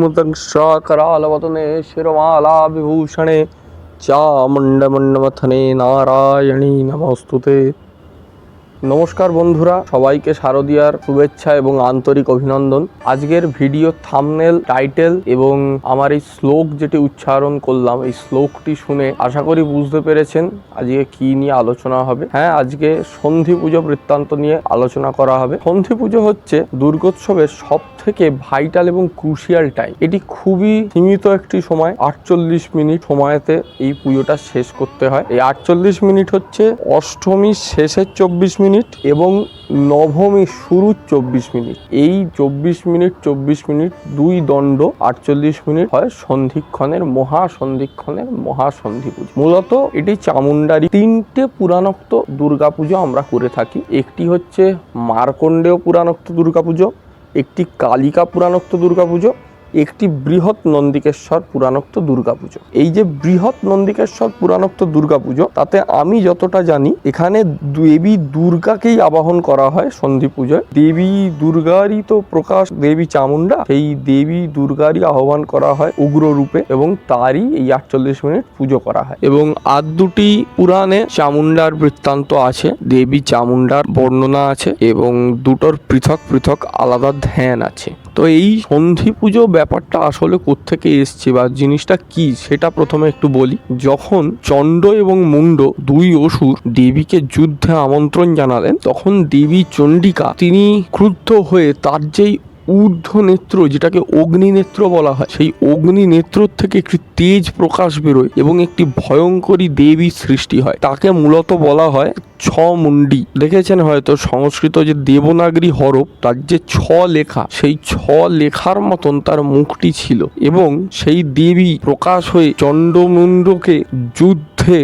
मुदक्षाकरालवतने शिरमालाविभूषणे चामुण्डमण्डमथने नारायणी नमोऽस्तु ते নমস্কার বন্ধুরা, সবাইকে শারদিয়ার শুভেচ্ছা এবং আন্তরিক অভিনন্দন। আজকের ভিডিও থামনেল, টাইটেল এবং আমার এই শ্লোক যেটি উচ্চারণ করলাম, এই শ্লোকটি শুনে আশা করি বুঝতে পেরেছেন আজকে কি নিয়ে আলোচনা হবে। হ্যাঁ আজকে সন্ধি পুজো বৃত্তান্ত নিয়ে আলোচনা করা হবে। সন্ধি পুজো হচ্ছে দুর্গোৎসবের সব থেকে ভাইটাল এবং ক্রুশিয়াল টাইম। এটি খুবই সীমিত একটি সময়, আটচল্লিশ মিনিট সময়তে এই পুজোটা শেষ করতে হয়। এই আটচল্লিশ মিনিট হচ্ছে অষ্টমীর শেষের চব্বিশ মিনিট এবং নবমীর শুরুর চব্বিশ মিনিট। এই চব্বিশ মিনিট চব্বিশ মিনিট দুই দণ্ড, আটচল্লিশ মিনিট হয় সন্ধিক্ষণের মহা সন্ধিক্ষণের মহা সন্ধি পুজো মূলত এটি চামুন্ডারি তিনটে পুরাণোক্ত দুর্গাপুজো আমরা করে থাকি। একটি হচ্ছে মার্কণ্ডেয় পুরাণোক্ত দুর্গাপুজো, একটি কালিকা পুরাণোক্ত দুর্গাপুজো একটি বৃহৎ নন্দিকেশ্বর পুরাণোক্ত দুর্গাপুজো। এই যে বৃহৎ নন্দিকেশ্বর পুরাণোক্ত দুর্গাপুজো, তাতে আমি যতটা জানি, এখানে দেবী দুর্গাকেই আবাহন করা হয় সন্ধি পুজোয়। দেবী দুর্গারই তো প্রকাশ, দেবী চামুন্ডা সেই দেবী দুর্গারই আহ্বান করা হয় উগ্র রূপে এবং তারই এই আটচল্লিশ মিনিট পুজো করা হয়। এবং আর দুটি পুরাণে চামুন্ডার বৃত্তান্ত আছে, দেবী চামুন্ডার বর্ণনা আছে এবং দুটোর পৃথক পৃথক আলাদা ধ্যান আছে। তো এই সন্ধি পুজো ব্যাপারটা আসলে কোত্থেকে এসছে বা জিনিসটা কি, সেটা প্রথমে একটু বলি। যখন চণ্ড এবং মুন্ড দুই অসুর দেবীকে যুদ্ধে আমন্ত্রণ জানালেন, তখন দেবী চণ্ডিকা, তিনি ক্রুদ্ধ হয়ে তার যেই ঊর্ধ্ব নেত্র যেটাকে অগ্নি নেত্র বলা হয়, সেই অগ্নি নেত্র থেকে একটি তেজ প্রকাশ বেরোয় এবং একটি ভয়ঙ্করী দেবী সৃষ্টি হয়। তাকে মূলত বলা হয় ছ মুন্ডি দেখেছেন হয়তো সংস্কৃত যে দেবনাগরী হরপ তার যে ছ লেখা, সেই ছ লেখার মতন তার মুখটি ছিল এবং সেই দেবী প্রকাশ হয়ে চণ্ডমুণ্ডকে যুদ্ধে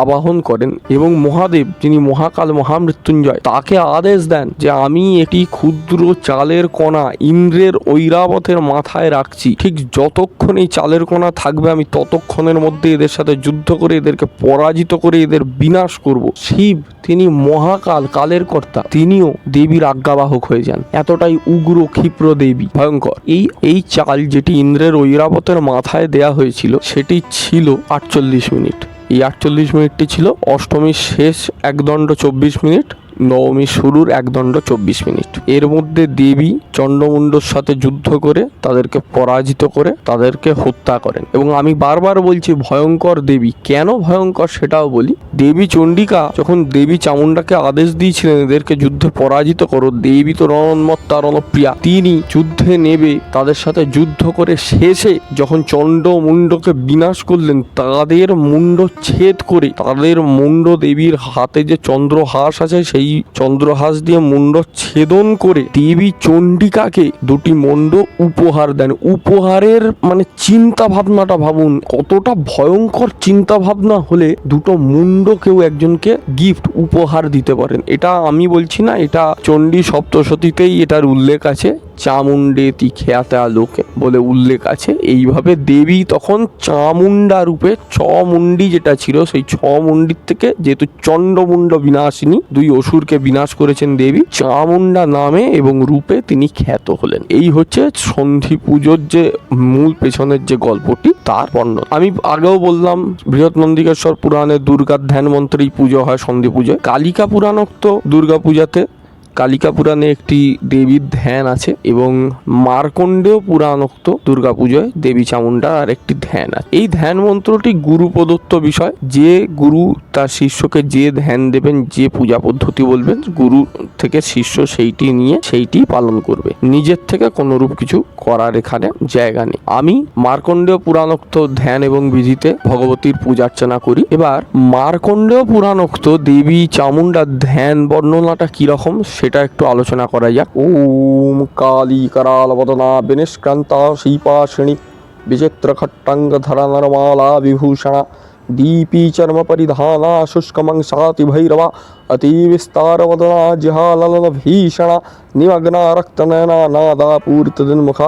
আবাহন করেন এবং মহাদেব, যিনি মহাকাল মহামৃত্যুঞ্জয়, তাকে আদেশ দেন যে আমি একটি ক্ষুদ্র চালের কণা ইন্দ্রের ঐরাবতের মাথায় রাখছি। ঠিক যতক্ষণ এই চালের কণা থাকবে, আমি ততক্ষণের মধ্যে এদের সাথে যুদ্ধ করে, এদেরকে পরাজিত করে, এদের বিনাশ করব। শিব, তিনি মহাকাল কালের কর্তা, তিনিও দেবীর আজ্ঞাবাহক হয়ে যান। এতটাই উগ্র, ক্ষিপ্র দেবী। ভয়ঙ্কর। এই এই চাল যেটি ইন্দ্রের ঐরাবতের মাথায় দেয়া হয়েছিল, সেটি ছিল আটচল্লিশ মিনিট। এই আটচল্লিশ মিনিটটি ছিল অষ্টমীর শেষ একদণ্ড চব্বিশ মিনিট। নবমী শুরুর একদণ্ড চব্বিশ মিনিট। এর মধ্যে দেবী চণ্ডমুণ্ডর সাথে যুদ্ধ করে তাদেরকে পরাজিত করে তাদেরকে হত্যা করেন। এবং আমি বারবার বলছি, ভয়ঙ্কর দেবী। কেন ভয়ঙ্কর সেটাও বলি, দেবী চণ্ডিকা যখন দেবী চামুন্ডাকে আদেশ দিয়েছিলেন এদেরকে যুদ্ধে পরাজিত করো, দেবী তো রণন্মত্তা রণপ্রিয়া, তিনি যুদ্ধে নেবে, তাদের সাথে যুদ্ধ করে শেষে যখন চণ্ড মুন্ডকে বিনাশ করলেন, তাদের মুন্ড ছেদ করে তাদের মুন্ড দেবীর হাতে যে চন্দ্রহাস আছে সেই চন্দ্রহাস দিয়ে মুন্ড ছেদন করে দেবী চণ্ডিকাকে দুটি মুন্ড উপহার দেন। উপহারের মানে চিন্তা ভাবনাটা ভাবুন, কতটা ভয়ঙ্কর চিন্তা ভাবনা হলে দুটো মুন্ড কেউ একজনকে গিফট উপহার দিতে পারেন। এটা আমি বলছি না, এটা চণ্ডী সপ্তশতীতেই এটার উল্লেখ আছে। চামুণ্ডেতি খেয়াতে আলোকে বলে উল্লেখ আছে। এইভাবে দেবী তখন চামুণ্ডা রূপে ছ মুন্ডি যেটা ছিল, সেই ছ মুন্ডির থেকে যেহেতু চণ্ডমুণ্ড বিনাশিনী, দুই অসুরকে বিনাশ করেছেন দেবী চামুন্ডা নামে এবং রূপে তিনি খ্যাত হলেন। এই হচ্ছে সন্ধি পুজোর যে মূল পেছনের যে গল্পটি, তার পণ্য আমি আগেও বললাম, বৃহৎ নন্দিকেশ্বর পুরাণে দুর্গার ধ্যান মন্ত্রেই পুজো হয় সন্ধি পুজোয়। কালিকা পুরাণোক্ত দুর্গা পূজাতে কালিকা পুরাণে একটি দেবীর ধ্যান আছে এবং মার্কণ্ডেয় পুরাণোক্ত দুর্গাপুজোয় দেবী চামুণ্ডার আর একটি ধ্যান আছে। এই ধ্যান মন্ত্রটি গুরু প্রদত্ত বিষয়। যে গুরু তার শিষ্যকে যে ধ্যান দেবেন, যে পূজা পদ্ধতি বলবেন, গুরু থেকে শিষ্য সেইটি নিয়ে সেইটি পালন করবে। নিজের থেকে কোনোরূপ কিছু করার এখানে জায়গা নেই। আমি মার্কণ্ডেয় পুরাণোক্ত ধ্যান এবং বিধিতে ভগবতীর পূজা অর্চনা করি। এবার মার্কণ্ডেয় পুরাণোক্ত দেবী চামুণ্ডার ধ্যান বর্ণনাটা কীরকম সেটা একটু আলোচনা করা যাক ওম কালী करालवदना विनिष्क्रान्ता शीपाशिणी विचित्रखट्टङ्गधरा नरमाला विभूषणा दीपी चर्म परिधाना शुष्कमंसाति भैरवा अतिविस्तारवदना जिहाललन भीषणा निमग्ना रक्तनयना नादा पूरितदिन्मुखा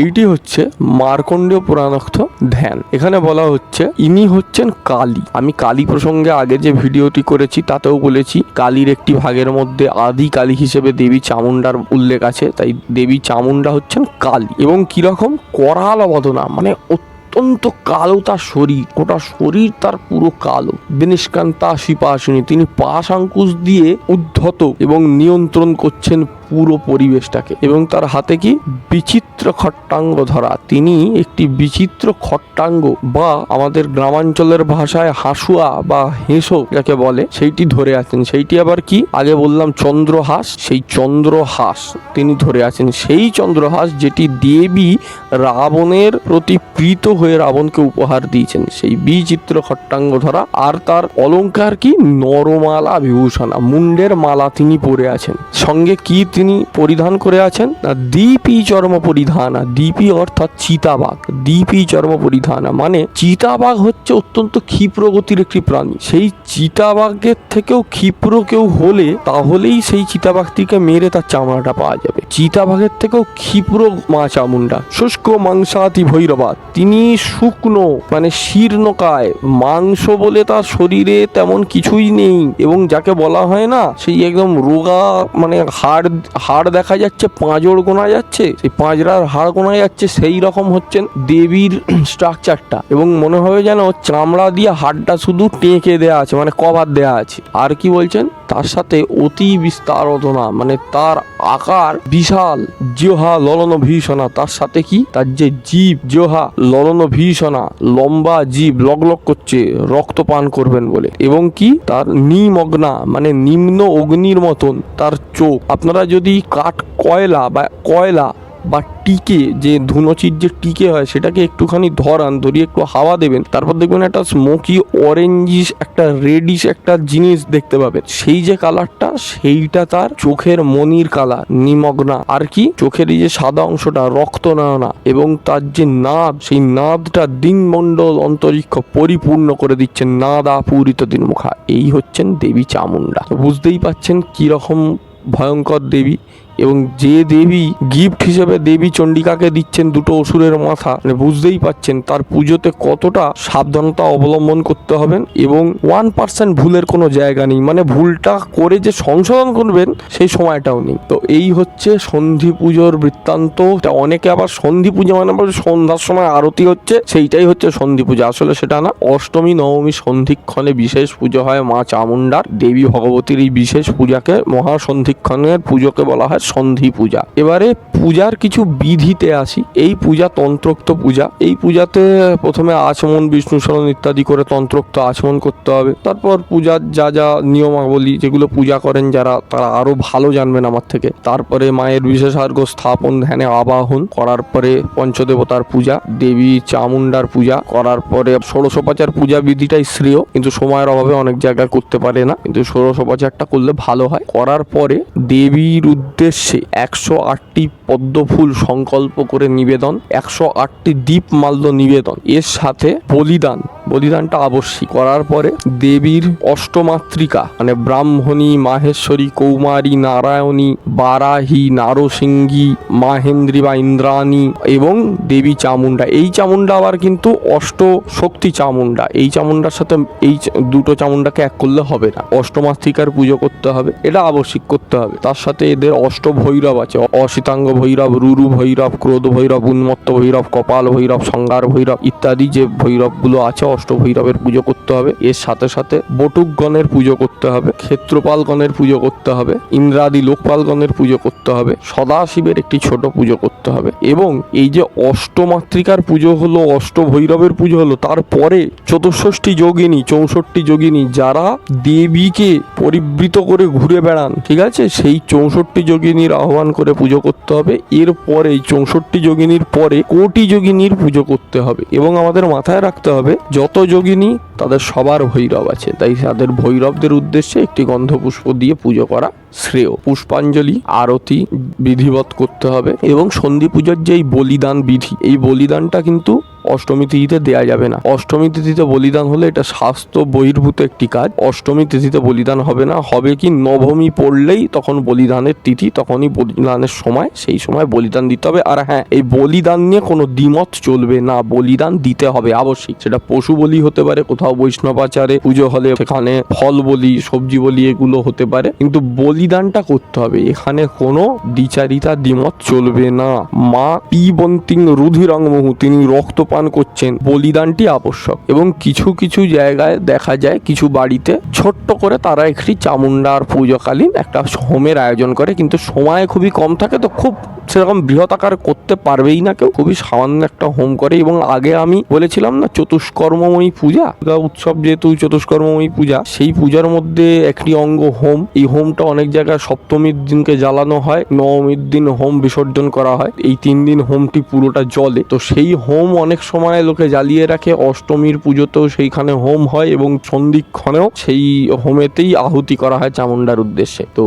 এইটি হচ্ছে মার্কণ্ডেয় পুরাণোক্ত ধ্যান। এখানে বলা হচ্ছে, ইনি হচ্ছেন কালী। আমি কালী প্রসঙ্গে আগে যে ভিডিওটি করেছি, তাতেও বলেছি, কালীর একটি ভাগের মধ্যে আদি কালী হিসেবে দেবী চামুন্ডার উল্লেখ আছে, তাই দেবী চামুন্ডা হচ্ছেন কালী। এবং কীরকম করাল অবদনা মানে অত্যন্ত কালো তার শরীর, গোটা শরীর তার পুরো কালো। বিনিষ্কান্তা শিপাসিনী, তিনি পাশ আঙ্কুশ দিয়ে উদ্ধত এবং নিয়ন্ত্রণ করছেন পুরো পরিবেশটাকে। এবং তার হাতে কি? বিচিত্র খট্টাঙ্গ ধরা। তিনি একটি বিচিত্র খট্টাঙ্গ বা আমাদের গ্রামাঞ্চলের ভাষায় হাসুয়া বা হেঁসো যাকে বলে, সেইটি ধরে আছেন। সেইটি আবার কি? আগে বললাম চন্দ্রহাস, সেই চন্দ্রহাস তিনি ধরে আছেন। সেই চন্দ্রহাস যেটি দেবী রাবণের প্রতি প্রীত হয়ে রাবণকে উপহার দিয়েছেন। সেই বিচিত্র খট্টাঙ্গ ধরা। আর তার অলংকার কি? নরমালা বিভূষণা। মুন্ডের মালা তিনি পরে আছেন। সঙ্গে কি তিনি পরিধান করে আছেন। দীপি চর্ম পরিধান দীপি অর্থাৎ চিতাবাঘ। দীপি চর্ম পরিধান মানে চিতাবাঘ হচ্ছে অত্যন্ত ক্ষিপ্র গতির একটি প্রাণী। সেই চিতাবাঘের থেকেও ক্ষিপ্র কেউ হলে তাহলেই সেই চিতাবাঘটিকে মেরে তার চামড়াটা পাওয়া যাবে। চিতাবাঘের থেকেও ক্ষিপ্র মা চামুন্ডা শুষ্ক মাংসাতি ভৈরবা তিনি শুকনো মানে শীর্ণকায়, মাংস বলে তার শরীরে তেমন কিছুই নেই এবং যাকে বলা হয় না, সেই একদম রোগা মানে হাড় হাড় দেখা যাচ্ছে, পাঁজর গোনা যাচ্ছে, সেই পাঁজরার হাড় গোনা যাচ্ছে, সেই রকম হচ্ছেন দেবীর স্ট্রাকচারটা এবং মনে হবে যেন চামড়া দিয়ে হাড়টা শুধু টেঁকে দেয়া আছে মানে কভার দেয়া আছে। আর কি বলছেন? তার সাথে অতি বিস্তারতনা মানে তার আকার বিশাল। জিহা ললন ভীষণা তার সাথে কি? তার যে জীব জিহা ললন ভীষণা লম্বা জীব লগ লগ করছে রক্ত পান করবেন বলে। এবং কি? তার নিমগ্না মানে নিম্ন অগ্নির মতন তার চোখ। আপনারা যদি কাঠ কয়লা বা কয়লা বা টিকে, যে ধুনোচির যে টিকে হয়, সেটাকে একটুখানি ধরান, ধরিয়ে একটু হাওয়া দেবেন। তারপর দেখবেন একটা স্মোকি অরেঞ্জিস একটা রেডিশ একটা জিনিস দেখতে পাবেন। সেই যে কালারটা সেইটা তার চোখের মনির কালার নিমগ্না। আর কি? চোখের এই যে সাদা অংশটা রক্ত নয়না এবং তার যে নাদ, সেই নাদটা দিনমণ্ডল অন্তরিক্ষ পরিপূর্ণ করে দিচ্ছেন নাদা পূরিত দিনমুখা। এই হচ্ছেন দেবী চামুন্ডা বুঝতেই পাচ্ছেন কীরকম ভয়ঙ্কর দেবী। এবং যে দেবী গিফট হিসেবে দেবী চণ্ডিকাকে দিচ্ছেন দুটো অসুরের মাথা মানে বুঝতেই পাচ্ছেন তার পুজোতে কতটা সাবধানতা অবলম্বন করতে হবেন এবং ওয়ান পার্সেন্ট ভুলের কোনো জায়গা নেই। মানে ভুলটা করে যে সংশোধন করবেন, সেই সময়টাও নেই। তো এই হচ্ছে সন্ধি পুজোর বৃত্তান্ত। অনেকে আবার সন্ধি পুজো মানে বলে সন্ধ্যার সময় আরতি হচ্ছে, সেইটাই হচ্ছে সন্ধি পুজো। আসলে সেটা না, অষ্টমী, নবমী সন্ধিক্ষণে বিশেষ পুজো হয় মা চামুন্ডার দেবী ভগবতীর এই বিশেষ পূজাকে মহাসন্ধিক্ষণের পুজোকে বলা হয় সন্ধি পূজা। এবারে পূজার কিছু বিধিতে আসি। এই পূজা তন্ত্রোক্ত পূজা। এই পূজাতে প্রথমে আচমন, বিষ্ণু স্মরণ ইত্যাদি করে তন্ত্রোক্ত আচমন করতে হবে। তারপর পূজার যা যা নিয়মাবলী যেগুলো পূজা করেন যারা, তারা আরও ভালো জানবেন আমার থেকে। তারপরে মায়ের বিশেষার্ঘ স্থাপন, ধ্যানে আবাহন করার পরে পঞ্চদেবতার পূজা, দেবী চামুন্ডার পূজা করার পরে ষোড়শোপাচার পূজা বিধিটাই শ্রেয়। কিন্তু সময়ের অভাবে অনেক জায়গায় করতে পারে না। কিন্তু ষোড়শোপাচারটা করলে ভালো হয়। করার পরে দেবীর উদ্দেশ্যে একশো আটটি পদ্মফুল সংকল্প করে নিবেদন একশো আটটি দ্বীপ মাল্য নিবেদন। এর সাথে বলিদান বলিদানটা আবশ্যিক করার পরে দেবীর অষ্টমাতৃকা মানে ব্রাহ্মণী, মাহেশ্বরী, কৌমারী, নারায়ণী, বারাহী, নারসিংহী, মাহেন্দ্রী বা ইন্দ্রাণী এবং দেবী চামুন্ডা এই চামুন্ডা আবার কিন্তু অষ্ট শক্তি চামুন্ডা এই চামুন্ডার সাথে এই দুটো চামুন্ডাকে এক করলে হবে না। অষ্টমাতৃকার পুজো করতে হবে, এটা আবশ্যিক করতে হবে। তার সাথে এদের অষ্ট ভৈরব আছে। অশিতাঙ্গ ভৈরব, রুরু ভৈরব, ক্রোধ ভৈরব, উন্মত্ত ভৈরব, কপাল ভৈরব, সংগার ভৈরব ইত্যাদি যে ভৈরবগুলো আছে অষ্ট ভৈরবের পুজো করতে হবে। এর সাথে সাথে বটুকগণের পুজো করতে হবে, ক্ষেত্রপালগণের পুজো করতে হবে, ইন্দ্রাদি লোকপালগণের পুজো করতে হবে, সদাশিবের একটি ছোট পুজো করতে হবে এবং এই যে অষ্টমাতৃকার পুজো হলো অষ্ট ভৈরবের পুজো হলো, তারপরে চতুর্ষষ্ঠী যোগিনী, চৌষট্টি যোগিনী যারা দেবীকে পরিবৃত করে ঘুরে বেড়ান, ঠিক আছে? সেই চৌষট্টি যোগিনীর আহ্বান করে পুজো করতে হবে। এরপরে চৌষট্টি যোগিনীর পরে কোটি যোগিনীর পুজো করতে হবে এবং আমাদের মাথায় রাখতে হবে, যত যোগিনী, তাদের সবার ভৈরব আছে। তাই তাদের ভৈরবদের উদ্দেশ্যে একটি গন্ধপুষ্প দিয়ে পুজো করা শ্রেয়। পুষ্পাঞ্জলি, আরতি বিধিবৎ করতে হবে এবং সন্ধি পুজোর যে এই বলিদান বিধি, এই বলিদানটা কিন্তু অষ্টমী তিথিতে দেয়া যাবে না। অষ্টমী তিথিতে বলিদান হলে এটা স্বাস্থ্য বহির্ভূত একটি কাজ। অষ্টমী তিথিতে বলিদান হবে না। হবে কি নবমী পড়লেই তখন বলিদানের তিথি, তখনই বলিদানের সময়, সেই সময় বলিদান দিতে হবে। আর হ্যাঁ এই বলিদান নিয়ে কোনো দ্বিমত চলবে না। বলিদান দিতে হবে আবশ্যিক সেটা পশু বলি হতে পারে, কোথাও বৈষ্ণবাচারে পুজো হলে সেখানে ফল বলি, সবজি বলি, এগুলো হতে পারে। কিন্তু বলিদানটা করতে হবে। এখানে কোনো দ্বিচারিতা দ্বিমত চলবে না। মা পিবন্তিং রুধিরং মুহু, তিনি রক্ত পান করছেন। বলিদানটি আবশ্যক এবং কিছু কিছু জায়গায় দেখা যায় কিছু বাড়িতে ছোট্ট করে তারা একটি চামুন্ডার পুজোকালীন একটা হোমের আয়োজন করে, কিন্তু সময় খুবই কম থাকে তো খুব সেরকম বৃহৎ আকার করতে পারবেই না কেউ। খুবই সামান্য একটা হোম করে এবং আগে আমি বলেছিলাম না, চতুষ্কর্মময়ী পূজা। দুর্গা উৎসব যেহেতু চতুষ্কর্মময়ী পূজা, সেই পূজার মধ্যে একটি অঙ্গ হোম। এই হোমটা অনেক জায়গায় সপ্তমীর দিনকে জ্বালানো হয়, নবমীর দিন হোম বিসর্জন করা হয়। এই তিন দিন হোমটি পুরোটা জলে তো সেই হোম অনেক সময় লোকে জ্বালিয়ে রাখে। অষ্টমীর পুজোতেও সেইখানে হোম হয় এবং সন্ধিক্ষণেও সেই হোমেতেই আহুতি করা হয় চামুন্ডার উদ্দেশ্যে। তো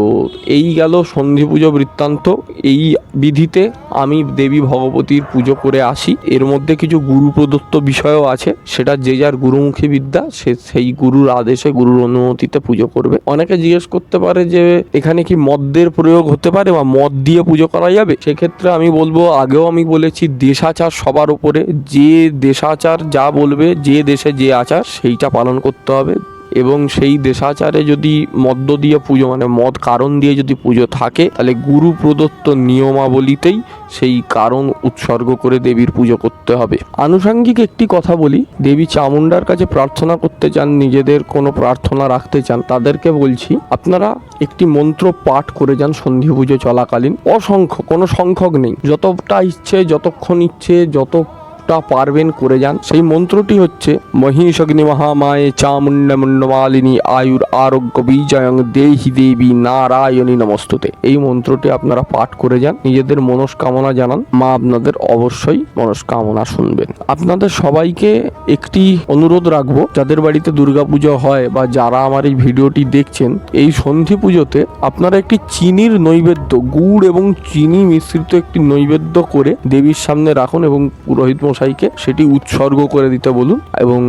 এই গেল সন্ধি পুজো বৃত্তান্ত। এই বিধিতে আমি দেবী ভগবতীর পুজো করে আসি। এর মধ্যে কিছু গুরু প্রদত্ত বিষয়ও আছে। সেটা যে যার গুরুমুখী বিদ্যা, সে সেই গুরুর আদেশে, গুরুর অনুমতিতে পুজো করবে। অনেকে জিজ্ঞেস করতে পারে যে, এখানে কি মদ্যের প্রয়োগ হতে পারে বা মদ দিয়ে পুজো করা যাবে? সেক্ষেত্রে আমি বলব, আগেও আমি বলেছি, দেশাচার সবার উপরে যে দেশাচার যা বলবে, যে দেশে যে আচার, সেইটা পালন করতে হবে। এবং সেই দেশাচারে যদি মদ্য দিয়ে পুজো মানে মদ কারণ দিয়ে যদি পুজো থাকে, তাহলে গুরু প্রদত্ত নিয়মাবলীতেই সেই কারণ উৎসর্গ করে দেবীর পুজো করতে হবে। আনুষাঙ্গিক একটি কথা বলি, দেবী চামুন্ডার কাছে প্রার্থনা করতে চান, নিজেদের কোনো প্রার্থনা রাখতে চান, তাদেরকে বলছি, আপনারা একটি মন্ত্র পাঠ করে যান সন্ধি পুজো চলাকালীন। অসংখ্য, কোনো সংখ্যক নেই। যতটা ইচ্ছে, যতক্ষণ ইচ্ছে, যত যতটা পারবেন করে যান। সেই মন্ত্রটি হচ্ছে মহিষ মহিষগ্নি মহামায়ে চামুণ্ডমুণ্ডমালিনী আয়ুর আরোগ্য বিজয়ং দেহি দেবী নারায়ণী নমস্তুতে। এই মন্ত্রটি আপনারা পাঠ করে যান। নিজেদের মনস্কামনা জানান। মা আপনাদের অবশ্যই মনস্কামনা শুনবেন। আপনাদের সবাইকে একটি অনুরোধ রাখব। যাদের বাড়িতে দুর্গাপুজো হয় বা যারা আমার এই ভিডিওটি দেখছেন, এই সন্ধি পুজোতে আপনারা একটি চিনির নৈবেদ্য, গুড় এবং চিনি মিশ্রিত একটি নৈবেদ্য করে দেবীর সামনে রাখুন এবং পুরোহিত মশাইকে সেটি উৎসর্গ করে দিতে বলুন এবং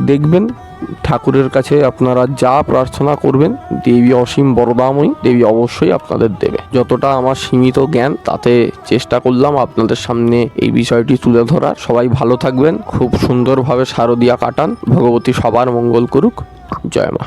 দেখবেন ঠাকুরের কাছে আপনারা যা প্রার্থনা করবেন, দেবী অসীম বরদাময়ী, দেবী অবশ্যই আপনাদের দেবে। যতটা আমার সীমিত জ্ঞান, তাতে চেষ্টা করলাম আপনাদের সামনে এই বিষয়টি তুলে ধরার। সবাই ভালো থাকবেন, খুব সুন্দরভাবে শারদিয়া কাটান। ভগবতী সবার মঙ্গল করুক। জয় মা।